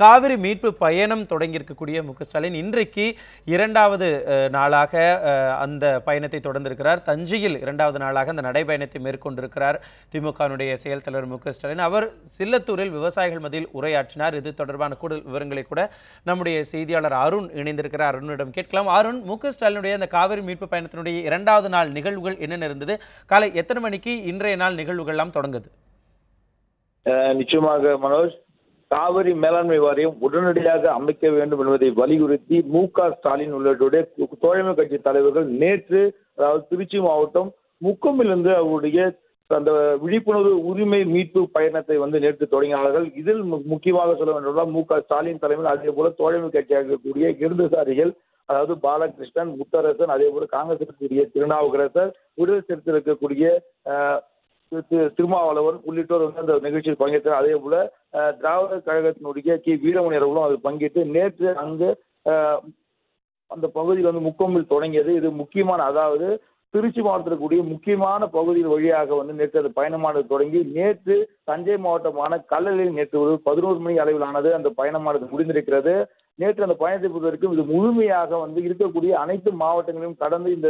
காவிரி மீட்பு பயணம் தொடங்கியிருக்கக்கூடிய மு ஸ்டாலின் இன்றைக்கு இரண்டாவது நாளாக அந்த பயணத்தை தொடர்ந்திருக்கிறார். தஞ்சையில் இரண்டாவது நாளாக அந்த நடைபயணத்தை மேற்கொண்டிருக்கிறார் திமுகவினுடைய செயல் தலைவர் மு ஸ்டாலின். அவர் சில்லத்தூரில் விவசாயிகள் மத்தியில் உரையாற்றினார். இது தொடர்பான கூடுதல் விவரங்களை கூட நம்முடைய செய்தியாளர் அருண் இணைந்திருக்கிறார். அருணிடம் கேட்கலாம். அருண் மு ஸ்டாலினுடைய அந்த காவிரி மீட்பு பயணத்தினுடைய இரண்டாவது நாள் நிகழ்வுகள் என்னென்ன இருந்தது? காலை எத்தனை மணிக்கு இன்றைய நாள் நிகழ்வுகள்லாம் தொடங்குது? நிச்சயமாக மனோஜ். காவிரி மேலாண்மை வாரியம் உடனடியாக அமைக்க வேண்டும் என்பதை வலியுறுத்தி மு க ஸ்டாலின் உள்ளிட்டோருடைய தோழமை கட்சி தலைவர்கள் நேற்று அதாவது திருச்சி மாவட்டம் முக்கமிலிருந்து அவருடைய அந்த விழிப்புணர்வு உரிமை மீட்பு பயணத்தை வந்து நேற்று தொடங்கினார்கள். இதில் முக்கியமாக சொல்ல வேண்டும் மு க ஸ்டாலின் தலைமையில் அதே போல தோழமை கட்சியாக இருக்கக்கூடிய இடதுசாரிகள் அதாவது பாலகிருஷ்ணன் முத்தரசன் அதே போல காங்கிரஸ் இருக்கக்கூடிய திருநாவுக்கரசர் விடுதலை சிறுத்தை இருக்கக்கூடிய திருமாவளவன் உள்ளிட்டோர் வந்து அந்த நிகழ்ச்சியில் பங்கேற்றார் அதே போல திராவிட கழகத்தினுடைய கி. வீரமணி அவர்களும் அதில் பங்கேற்று நேற்று அங்கு அந்த பகுதியில் வந்து முக்கொம்பில் தொடங்கியது. இது முக்கியமான அதாவது திருச்சி மாவட்டத்தில் கூடிய முக்கியமான பகுதிகள் வழியாக வந்து நேற்று அந்த பயணமானது தொடங்கி நேற்று தஞ்சை மாவட்டமான கல்லலில் நேற்று ஒரு பதினோரு மணி அளவிலானது அந்த பயணமானது முடிந்திருக்கிறது. நேற்று அந்த பயணத்தை பொறுத்தவரைக்கும் இது முழுமையாக வந்து இருக்கக்கூடிய அனைத்து மாவட்டங்களையும் கடந்து இந்த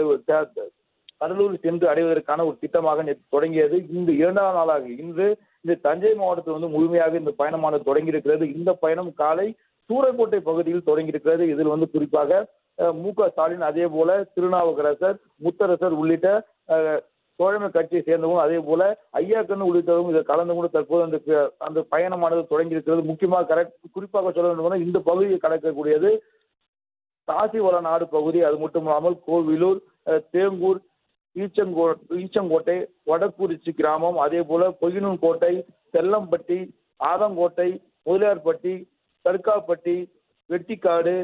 கடலூர் சென்று அடைவதற்கான ஒரு திட்டமாக நேற்று தொடங்கியது. இந்த இரண்டாம் நாளாக இன்று இந்த தஞ்சை மாவட்டத்தில் வந்து முழுமையாக இந்த பயணமானது தொடங்கியிருக்கிறது. இந்த பயணம் காலை சூரக்கோட்டை பகுதியில் தொடங்கியிருக்கிறது. இதில் வந்து குறிப்பாக மு க ஸ்டாலின் அதே போல திருநாவுக்கரசர் முத்தரசர் உள்ளிட்ட தோழமை கட்சியை சேர்ந்தவங்க அதே போல ஐயாக்கண்ணு உள்ளிட்டவங்க இதில் கலந்து கொண்டு தற்போது அந்த அந்த பயணமானது தொடங்கி இருக்கிறது முக்கியமாக கரெக்ட் குறிப்பாக சொல்ல வேண்டும் இந்த பகுதியை கடக்கக்கூடியது காசிவள நாடு பகுதி. அது மட்டும் இல்லாமல் கோவிலூர் தேங்கூர் ஈச்சங்கோ ஈச்சங்கோட்டை வடக்குறிச்சி கிராமம் அதே போல பொய்யனூர் கோட்டை செல்லம்பட்டி ஆதங்கோட்டை முதலியார்பட்டி தர்காப்பட்டி வெட்டிக்காடு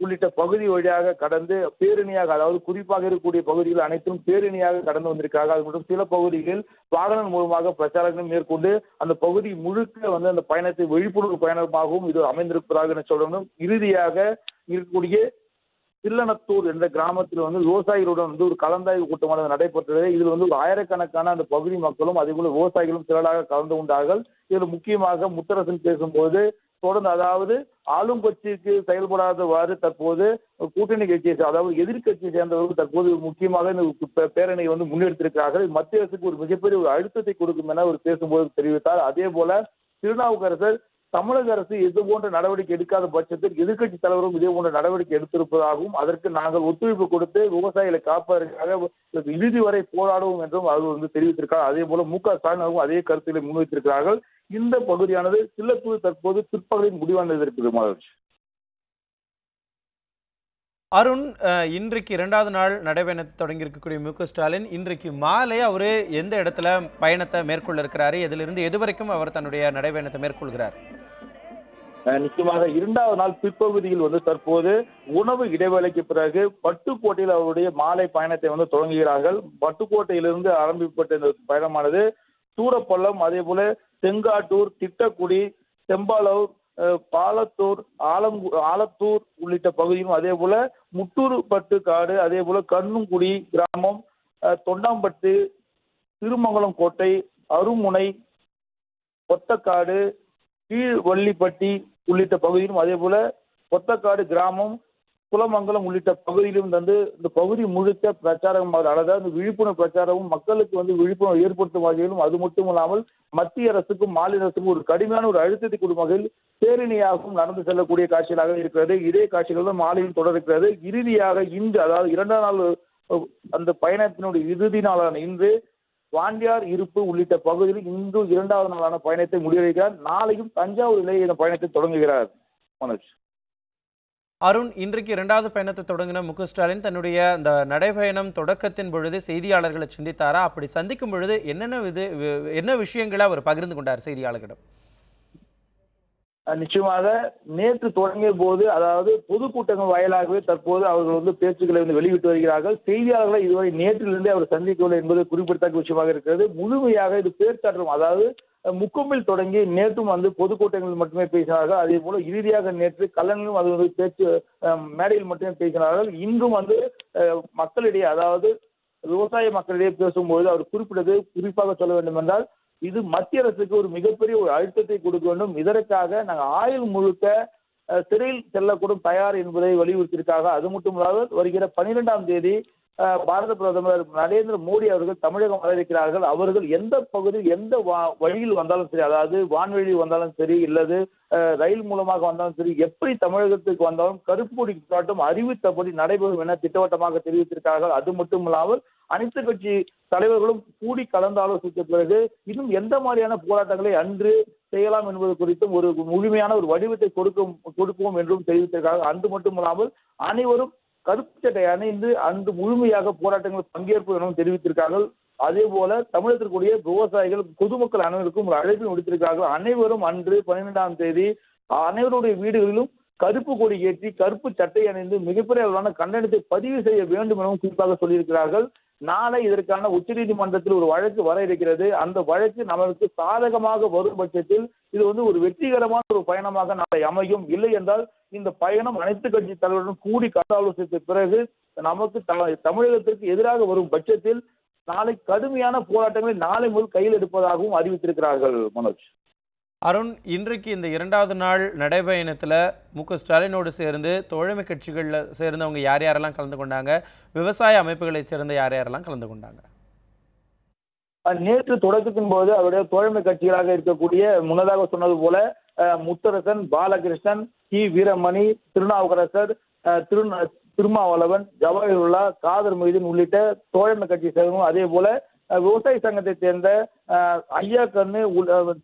உள்ளிட்ட பகுதி வழியாக கடந்து பேரணியாக அதாவது குறிப்பாக இருக்கக்கூடிய பகுதிகள் அனைத்தும் பேரணியாக கடந்து வந்திருக்காங்க அது மட்டும் சில பகுதிகளில் வாகனம் மூலமாக பிரச்சாரங்களும் மேற்கொண்டு அந்த பகுதி முழுக்க வந்து அந்த பயணத்தை விழிப்புணர்வு பயணமாகவும் இது அமைந்திருப்பதாக நான் சொல்லணும் இறுதியாக இருக்கக்கூடிய தில்லனத்தூர் என்ற கிராமத்தில் வந்து விவசாயிகளுடன் வந்து ஒரு கலந்தாய்வு கூட்டமானது நடைபெற்றது. இதில் வந்து ஒரு ஆயிரக்கணக்கான அந்த பகுதி மக்களும் அதே போல விவசாயிகளும் திரளாக கலந்து கொண்டார்கள். இதில் முக்கியமாக முத்தரசன் பேசும்போது தொடர்ந்து அதாவது ஆளும் கட்சிக்கு செயல்படாதவாறு தற்போது கூட்டணி கட்சியை அதாவது எதிர்க்கட்சியை சேர்ந்தவர்கள் தற்போது முக்கியமாக இந்த பேரணியை வந்து முன்னெடுத்திருக்கிறார்கள். மத்திய அரசுக்கு ஒரு மிகப்பெரிய ஒரு அழுத்தத்தை கொடுக்கும் என அவர் பேசும்போது தெரிவித்தார். அதே போல திருநாவுக்கரசர் தமிழக அரசு இது போன்ற நடவடிக்கை எடுக்காத பட்சத்தில் எதிர்க்கட்சி தலைவரும் இதே போன்ற நடவடிக்கை எடுத்திருப்பதாகவும் அதற்கு நாங்கள் ஒத்துழைப்பு கொடுத்து விவசாயிகளை காப்பதற்காக இறுதி வரை போராடுவோம் என்றும் அவர் வந்து தெரிவித்திருக்கார் அதே போல மு க ஸ்டாலின் அதே கருத்துக்களை முன்வைத்திருக்கிறார்கள். இந்த பகுதியானது சில்லத்தூர் தற்போது பிற்பகலில் இருக்குது மலர்ச்சி அருண் அஹ், இன்றைக்கு இரண்டாவது நாள் நடைபயணத்தை தொடங்கியிருக்கக்கூடிய மு க ஸ்டாலின் இன்றைக்கு மாலை அவர் எந்த இடத்துல பயணத்தை மேற்கொள்ள இருக்கிறாரு? எதிலிருந்து எது வரைக்கும் அவர் தன்னுடைய நடைபயணத்தை மேற்கொள்கிறார்? நிச்சயமாக இரண்டாவது நாள் பிற்பகுதியில் வந்து தற்போது உணவு இடைவேளைக்கு பிறகு பட்டுக்கோட்டையில் அவருடைய மாலை பயணத்தை வந்து தொடங்குகிறார்கள். பட்டுக்கோட்டையிலிருந்து ஆரம்பிக்கப்பட்ட இந்த பயணமானது சூரப்பள்ளம் அதே போல செங்காட்டூர் திட்டக்குடி செம்பாலூர் பாலத்தூர் ஆலம் ஆலத்தூர் உள்ளிட்ட பகுதியும் அதே போல முட்டூர்பட்டு காடு அதே போல கண்ணுங்குடி கிராமம் தொண்டாம்பட்டு திருமங்கலம் கோட்டை அருமுனை கொத்தக்காடு கீழ்வள்ளிப்பட்டி உள்ளிட்ட பகுதியிலும் அதே போல கொத்தக்காடு கிராமம் குலமங்கலம் உள்ளிட்ட பகுதியிலும் வந்து இந்த பகுதி முழுக்க பிரச்சாரம் அதாவது விழிப்புணர்வு பிரச்சாரமும் மக்களுக்கு வந்து விழிப்புணர்வு ஏற்படுத்தும் வகையிலும் அது மட்டும் இல்லாமல் மத்திய அரசுக்கும் மாநில அரசுக்கும் ஒரு கடுமையான ஒரு அழுத்தத்தை கொடுக்கும் வகையில் பேரணியாகவும் நடந்து செல்லக்கூடிய காட்சிகளாக இருக்கிறது. இதே காட்சிகள் தான் மாலையில் தொடர்கிறது. இறுதியாக இன்று அதாவது இரண்டாம் நாள் அந்த பயணத்தினுடைய இறுதி நாளான இன்று வாண்டியார் இருப்பு உள்ளிட்ட பகுதியில் இன்று இரண்டாவது நாளான பயணத்தை முடிவடைகிறார் நாளையும் தஞ்சாவூர் இந்த பயணத்தை தொடங்குகிறார் மனோஜ். அருண் இன்றைக்கு இரண்டாவது பயணத்தை தொடங்கின மு ஸ்டாலின் தன்னுடைய அந்த நடைபயணம் தொடக்கத்தின் பொழுது செய்தியாளர்களை சிந்தித்தாரா? அப்படி சந்திக்கும் பொழுது என்னென்ன இது வி- என்ன விஷயங்களை அவர் பகிர்ந்து கொண்டார் செய்தியாளர்களிடம்? நிச்சயமாக நேற்று தொடங்கிய போது அதாவது பொதுக்கூட்டங்கள் வாயிலாகவே தற்போது அவர்கள் வந்து பேச்சுக்களை வந்து வெளியிட்டு வருகிறார்கள். செய்தியாளர்களை இதுவரை நேற்றிலிருந்தே அவர் சந்திக்கவில்லை என்பது குறிப்பிடத்தக்க விஷயமாக இருக்கிறது. முழுமையாக இது பேர்த்தாற்றம் அதாவது முக்கொம்பில் தொடங்கி நேற்றும் வந்து பொதுக்கூட்டங்களில் மட்டுமே பேசினார்கள். அதே போல இறுதியாக நேற்று கல்லணிலும் அது வந்து பேச்சு மேடையில் மட்டுமே பேசினார்கள். இன்றும் வந்து மக்களிடையே அதாவது விவசாய மக்களிடையே பேசும்போது அவர் குறிப்பிட்டது குறிப்பாக சொல்ல வேண்டும் என்றால் இது மத்திய அரசுக்கு ஒரு மிகப்பெரிய ஒரு அழுத்தத்தை கொடுக்க வேண்டும். இதற்காக நாங்கள் ஆயுள் முழுக்க அஹ், சிறையில் செல்லக்கூடும் தயார் என்பதை வலியுறுத்தியிருக்காக அது மட்டும் இல்லாமல் வருகிற பனிரெண்டாம் தேதி பாரத பிரதமர் நரேந்திர மோடி அவர்கள் தமிழகம் வர இருக்கிறார்கள் அவர்கள் எந்த பகுதியில் எந்த வா- வழியில் வந்தாலும் சரி அதாவது வான்வழி வந்தாலும் சரி இல்லது ரயில் மூலமாக வந்தாலும் சரி எப்படி தமிழகத்துக்கு வந்தாலும் கருப்புடி போராட்டம் அறிவித்தபடி நடைபெறும் என திட்டவட்டமாக தெரிவித்திருக்கிறார்கள். அது மட்டும் இல்லாமல் அனைத்து கட்சி தலைவர்களும் கூடி கலந்து ஆலோசித்த பிறகு இன்னும் எந்த மாதிரியான போராட்டங்களை அன்று செய்யலாம் என்பது குறித்தும் ஒரு முழுமையான ஒரு வடிவத்தை கொடுக்கும் கொடுப்போம் என்றும் தெரிவித்திருக்கிறார்கள். அது மட்டும் இல்லாமல் அனைவரும் கருப்பு சட்டை அணிந்து அன்று முழுமையாக போராட்டங்களில் பங்கேற்பு எனவும் தெரிவித்திருக்கார்கள். அதே போல தமிழகத்திற்குரிய விவசாயிகள் பொதுமக்கள் அனைவருக்கும் ஒரு அழைப்பு விடுத்திருக்கிறார்கள் அனைவரும் அன்று பன்னிரெண்டாம் தேதி அனைவருடைய வீடுகளிலும் கருப்பு கொடி ஏற்றி கருப்பு சட்டை அணிந்து மிகப்பெரிய அளவிலான கண்டனத்தை பதிவு செய்ய வேண்டும் எனவும் குறிப்பாக சொல்லியிருக்கிறார்கள். நாளை இதற்கான உச்சநீதிமன்றத்தில் ஒரு வழக்கு வர இருக்கிறது. அந்த வழக்கு நமக்கு சாதகமாக வரும் பட்சத்தில் இது வந்து ஒரு வெற்றிகரமான ஒரு பயணமாக நாளை அமையும். இல்லை என்றால் இந்த பயணம் அனைத்து கட்சி தலைவருடன் கூடி கலந்தாலோசித்த பிறகு நமக்கு தமிழகத்திற்கு எதிராக வரும் பட்சத்தில் நாளை கடுமையான போராட்டங்களை நாளை முதல் கையில் எடுப்பதாகவும் அறிவித்திருக்கிறார்கள் மனோஜ். அருண் இன்றைக்கு இந்த இரண்டாவது நாள் நடைபயணத்தில் மு க ஸ்டாலினோடு சேர்ந்து தோழமை கட்சிகளில் சேர்ந்தவங்க யார் யாரெல்லாம் கலந்து கொண்டாங்க? விவசாய அமைப்புகளைச் சேர்ந்த யார் யாரெல்லாம் கலந்து கொண்டாங்க? நேற்று தொடக்கத்தின் போது அவருடைய தோழமை கட்சிகளாக இருக்கக்கூடிய முன்னதாக சொன்னது போல முத்தரசன் பாலகிருஷ்ணன் டி வீரமணி திருநாவுக்கரசர் திரு திருமாவளவன் ஜவஹர்லா காதர் மொய்தீன் உள்ளிட்ட தோழமை கட்சி சேர்ந்தவங்க அதே போல விவசாய சங்கத்தை சேர்ந்த ஐயா கண்ணு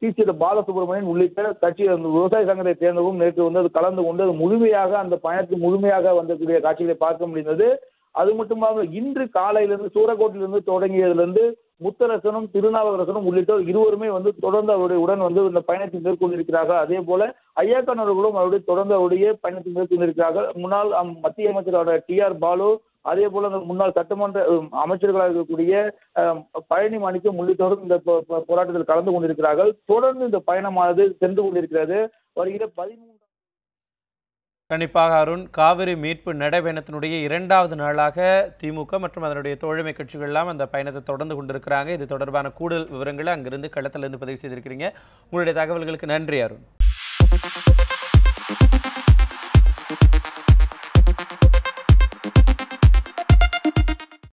டி. பாலசுப்ரமணியன் உள்ளிட்ட கட்சி அந்த விவசாய சங்கத்தை சேர்ந்தவும் நேற்று வந்து அது கலந்து கொண்டு அது முழுமையாக அந்த பயணத்தில் முழுமையாக வந்தக்கூடிய காட்சிகளை பார்க்க முடிந்தது. அது மட்டுமல்லாமல் இன்று காலையிலிருந்து சூரக்கோட்டிலிருந்து தொடங்கியதிலிருந்து முத்தரசனும் திருநாவுக்கரசனும் உள்ளிட்டோர் இருவருமே வந்து தொடர்ந்து அவருடைய உடன் வந்து இந்த பயணத்தை மேற்கொண்டிருக்கிறார்கள். அதே போல ஐயாக்கன் அவர்களும் அவருடைய தொடர்ந்து அவருடைய பயணத்தை மேற்கொண்டிருக்கிறார்கள். முன்னாள் அம், மத்திய அமைச்சரான டி. ஆர். பாலு அதே போல அந்த முன்னாள் சட்டமன்ற அமைச்சர்களாக இருக்கக்கூடிய பழனி மாணிக்கம் உள்ளிட்டோரும் இந்த போ- போராட்டத்தில் கலந்து கொண்டிருக்கிறார்கள். தொடர்ந்து இந்த பயணமானது சென்று கொண்டிருக்கிறது. வருகிற பதிமூன்று கண்டிப்பாக அருண் காவிரி மீட்பு நடைபயணத்தினுடைய இரண்டாவது நாளாக திமுக மற்றும் அதனுடைய தோழமை கட்சிகள் எல்லாம் அந்த பயணத்தை தொடர்ந்து கொண்டிருக்கிறாங்க. இது தொடர்பான கூடுதல் விவரங்களை அங்கிருந்து களத்திலிருந்து பதிவு செய்திருக்கிறீங்க. உங்களுடைய தகவல்களுக்கு நன்றி அருண்.